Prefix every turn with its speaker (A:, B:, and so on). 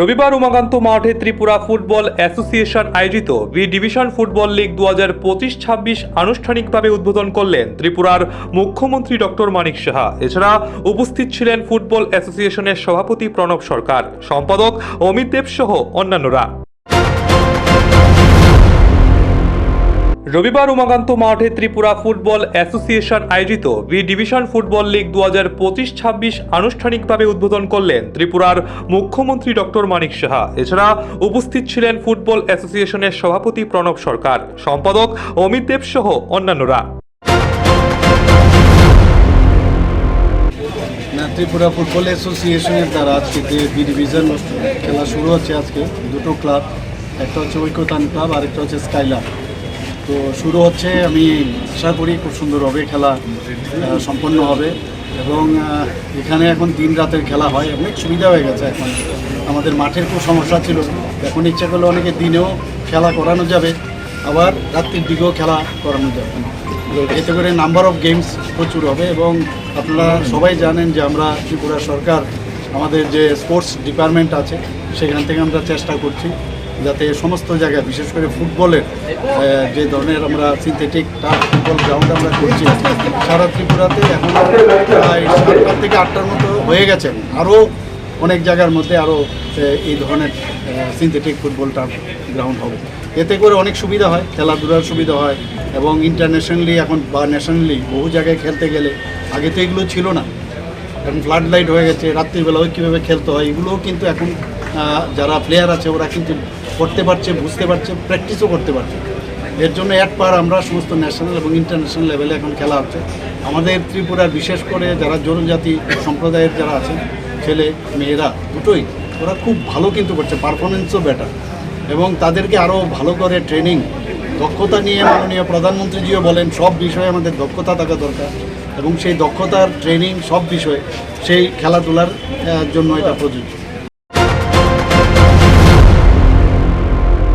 A: রবিবার উমাকান্ত মাঠে Tripura football association আয়োজিত বি ডিভিশন ফুটবল লীগ দু হাজার পঁচিশ ছাব্বিশ আনুষ্ঠানিকভাবে উদ্বোধন করলেন ত্রিপুরার মুখ্যমন্ত্রী ডক্টর মানিক সাহা। এছাড়া উপস্থিত ছিলেন ফুটবল অ্যাসোসিয়েশনের সভাপতি প্রণব সরকার, সম্পাদক অমিত দেব সহ অন্যান্যরা। রবিবার উমাকান্ত মাঠে ত্রিপুরা ফুটবল অ্যাসোসিয়েশন আয়োজিত বি ডিভিশন ফুটবল লিগ দু হাজার পঁচিশ ছাব্বিশ আনুষ্ঠানিকভাবে উদ্বোধন করলেন ত্রিপুরার মুখ্যমন্ত্রী ডক্টর মানিক সাহা। এছাড়া উপস্থিত ছিলেন ফুটবল অ্যাসোসিয়েশনের সভাপতি প্রণব সরকার, সম্পাদক অমিত দেব সহ অন্যান্যরা।
B: ত্রিপুরা ফুটবল অ্যাসোসিয়েশনের দ্বারা আজকে যে বি ডিভিশন খেলা শুরু হচ্ছে আজকে, দুটো ক্লাব, একটা হচ্ছে ঐক্যতান ক্লাব আর একটা হচ্ছে স্কাইলার তো শুরু হচ্ছে, আমি আশা করি খুব সুন্দর হবে, খেলা সম্পন্ন হবে। এবং এখানে এখন দিন রাতের খেলা হয়, অনেক সুবিধা হয়ে গেছে এখন। আমাদের মাঠের খুব সমস্যা ছিল। এখন ইচ্ছা করলে অনেকে দিনেও খেলা করানো যাবে, আবার রাত্রির দিকেও খেলা করানো যাবে। এতে করে নাম্বার অফ গেমস প্রচুর হবে এবং আপনারা সবাই জানেন যে আমরা ত্রিপুরা সরকার, আমাদের যে স্পোর্টস ডিপার্টমেন্ট আছে, সেখান থেকে আমরা চেষ্টা করছি। যাতে সমস্ত জায়গায়, বিশেষ করে ফুটবলের যে ধরনের আমরা সিনথেটিক ফুটবল গ্রাউন্ড আমরা করছি, সারা ত্রিপুরাতে এখন প্রায় সাতটার থেকে আটটার মতো হয়ে গেছে। আরও অনেক জায়গার মধ্যে আরও এই ধরনের সিনথেটিক ফুটবল টার্ফ গ্রাউন্ড হবে। এতে করে অনেক সুবিধা হয়, খেলাধুলার সুবিধা হয় এবং ইন্টারন্যাশনালি এখন বা ন্যাশনালি বহু জায়গায় খেলতে গেলে আগে তো এগুলো ছিল না। এখন ফ্লাড লাইট হয়ে গেছে রাত্রিবেলা ওই কীভাবে খেলতে হয়, এগুলোও কিন্তু এখন যারা প্লেয়ার আছে, ওরা কিন্তু করতে পারছে, বুঝতে পারছে প্র্যাকটিসও করতে পারছে। এর জন্য এক পার আমরা সমস্ত ন্যাশনাল এবং ইন্টারন্যাশনাল লেভেলে এখন খেলা হচ্ছে। আমাদের ত্রিপুরার বিশেষ করে যারা জনজাতি সম্প্রদায়ের যারা আছে, ছেলে, মেয়েরা, দুটোই, ওরা খুব ভালো কিন্তু করছে পারফরমেন্সও বেটার এবং তাদেরকে আরও ভালো করে ট্রেনিং দক্ষতা নিয়ে মাননীয় প্রধানমন্ত্রীজিও বলেন, সব বিষয়ে আমাদের দক্ষতা থাকা দরকার। এবং সেই দক্ষতার ট্রেনিং সব বিষয়ে, সেই খেলাধুলার জন্য এটা প্রযোজ্য।